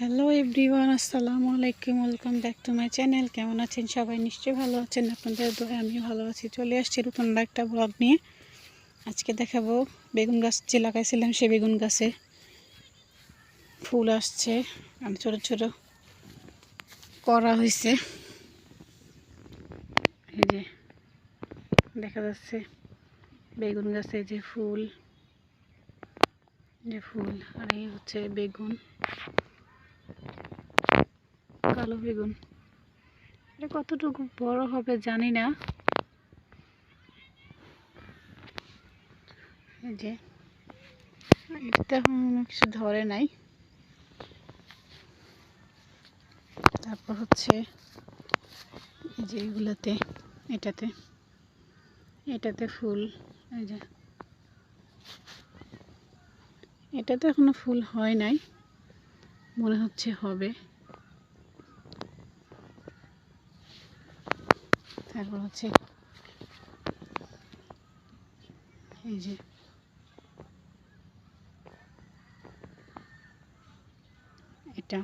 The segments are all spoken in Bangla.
হ্যালো এভরিওয়ান আসসালামু আলাইকুম welcome back to my channel কেমন আছেন সবাই? নিশ্চয়ই ভালো আছেন। আপনাদের দোয়া আমি ভালো আছি। চলে আসছি নতুন একটা ব্লগ নিয়ে। আজকে দেখাবো বেগুন গাছ যে লাগাইছিলাম, সে বেগুন গাছে ফুল আসছে। আর ছোট ছোট করা হয়েছে। এই যে দেখা যাচ্ছে বেগুন গাছে যে ফুল। যে ফুল, আর এই হচ্ছে বেগুন। কালো বেগুন এটা কতটুকু বড় হবে জানি না। যে, এটা কিছু ধরে নাই। তারপর হচ্ছে, এই যে এগুলোতে, এটাতে এটাতে ফুল, এই যে। এটাতে এখনও ফুল হয় নাই, মনে হচ্ছে হবে। তারপর হচ্ছে এই যে এটা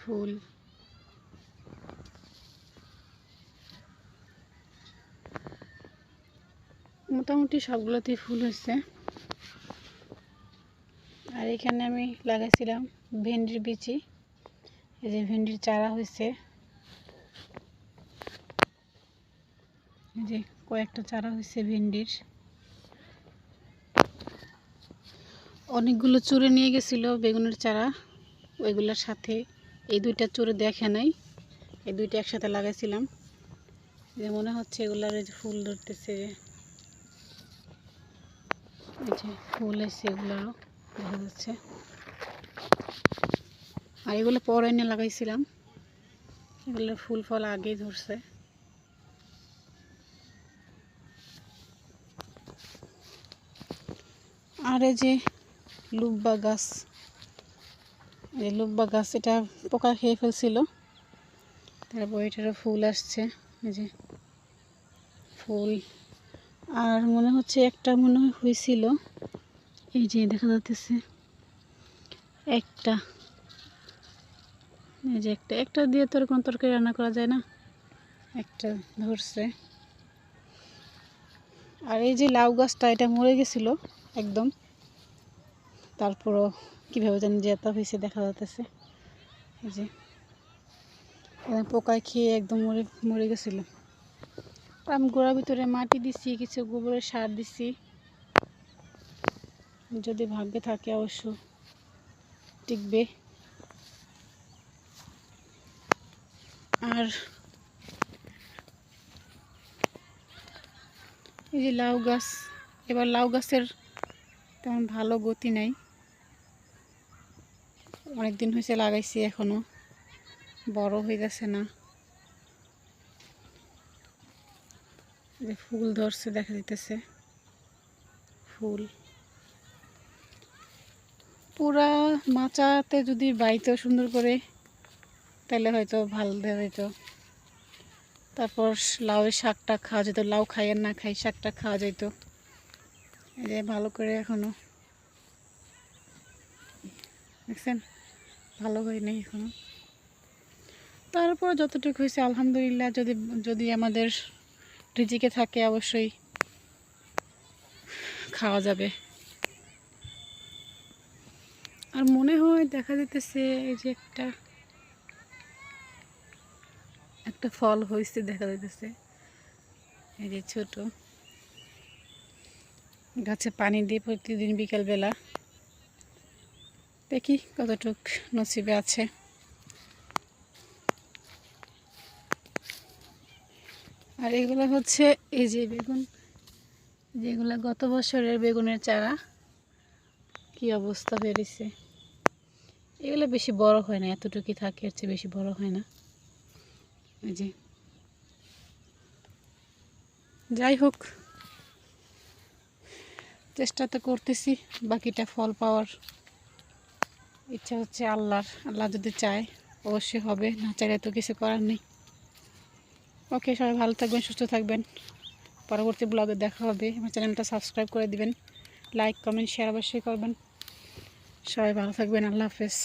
ফুল। মোটামুটি সবগুলোতেই ফুল হয়েছে। আর এখানে আমি লাগাইছিলাম ভেন্ডির বিচি। এই যে ভেন্ডির চারা হয়েছে। এই যে কয়েকটা চারা হয়েছে ভেন্ডির। অনেকগুলো চুরে নিয়ে গেছিল বেগুনের চারা। ওইগুলোর সাথে এই দুইটা চুরে দেখে নাই। এই দুইটা একসাথে লাগাইছিলাম। যে মনে হচ্ছে এগুলার যে ফুল ধরতেছে। এই যে ফুল এসে এগুলারও দেখা যাচ্ছে। আর এগুলো পরে এনে লাগাইছিলাম। এগুলো ফুল ফল আগেই ধরছে। আর এই যে লুব্বা গাছ, এই লুব্বা গাছ এটা পোকা খেয়ে ফেলছিল। তারপর এটারও ফুল আসছে, এই যে ফুল। আর মনে হচ্ছে একটা মনে হয় হয়েছিল। এই যে দেখা যাচ্ছে একটা। এই যে একটা একটা দিয়ে তোর কোনো তরকারি রান্না করা যায় না। একটা ধরছে। আর এই যে লাউ গাছটা, এটা মরে গেছিল একদম। তারপরও কীভাবে জানি যে এত হয়েছে, দেখা যাচ্ছে এই যে পোকায় খেয়ে একদম মরে মরে গেছিল। আমি গোড়ার ভিতরে মাটি দিছি, কিছু গোবরের সার দিছি। যদি ভাগ্যে থাকে অবশ্য, টিকবে। আর এই যে লাউ গাছ, এবার লাউ গাছের তেমন ভালো গতি নাই। অনেক দিন হয়েছে লাগাইছি এখনও, বড় হয়ে গেছে না যে ফুল ধরছে, দেখা দিতেছে ফুল। পুরা মাচাতে যদি বাইতেও সুন্দর করে তাহলে হয়তো ভালো হইতো তারপর লাউয়ের শাকটা খাওয়া যেত, লাউ খাই আর না খাই শাকটা খাওয়া যেত এই যে ভালো করে এখনও। দেখছেন? ভালো হয়নি এখনও। তারপর যতটুকু হয়েছে, আলহামদুলিল্লাহ, যদি যদি আমাদের রিজিকে থাকে অবশ্যই খাওয়া যাবে। আর মনে হয় দেখা যেতেছে এই যে একটা একটা ফল হয়েছে দেখা যাইতেছে। এই যে ছোট। গাছে পানি দিই প্রতিদিন বিকালবেলা। দেখি কতটুক নসিবে আছে। আর এগুলো হচ্ছে এই যে বেগুন। যেগুলো গত বছরের বেগুনের চারা। কি অবস্থা বেরিয়েছে। এগুলো বেশি বড় হয় না, এতটুকুই থাকে, এর চেয়ে বেশি বড় হয় না। এই যে। যাই হোক, চেষ্টা তো করতেছি, বাকিটা ফল পাওয়ার ইচ্ছা হচ্ছে আল্লাহর। আল্লাহ যদি চায়, অবশ্যই হবে, না চাইলে তো কিছু করার নেই। ওকে, সবাই ভালো থাকবেন, সুস্থ থাকবেন। পরবর্তী ব্লগে দেখা হবে। আমার চ্যানেলটা সাবস্ক্রাইব করে দিবেন। লাইক কমেন্ট শেয়ার অবশ্যই করবেন। সবাই ভালো থাকবেন, আল্লাহ হাফেজ।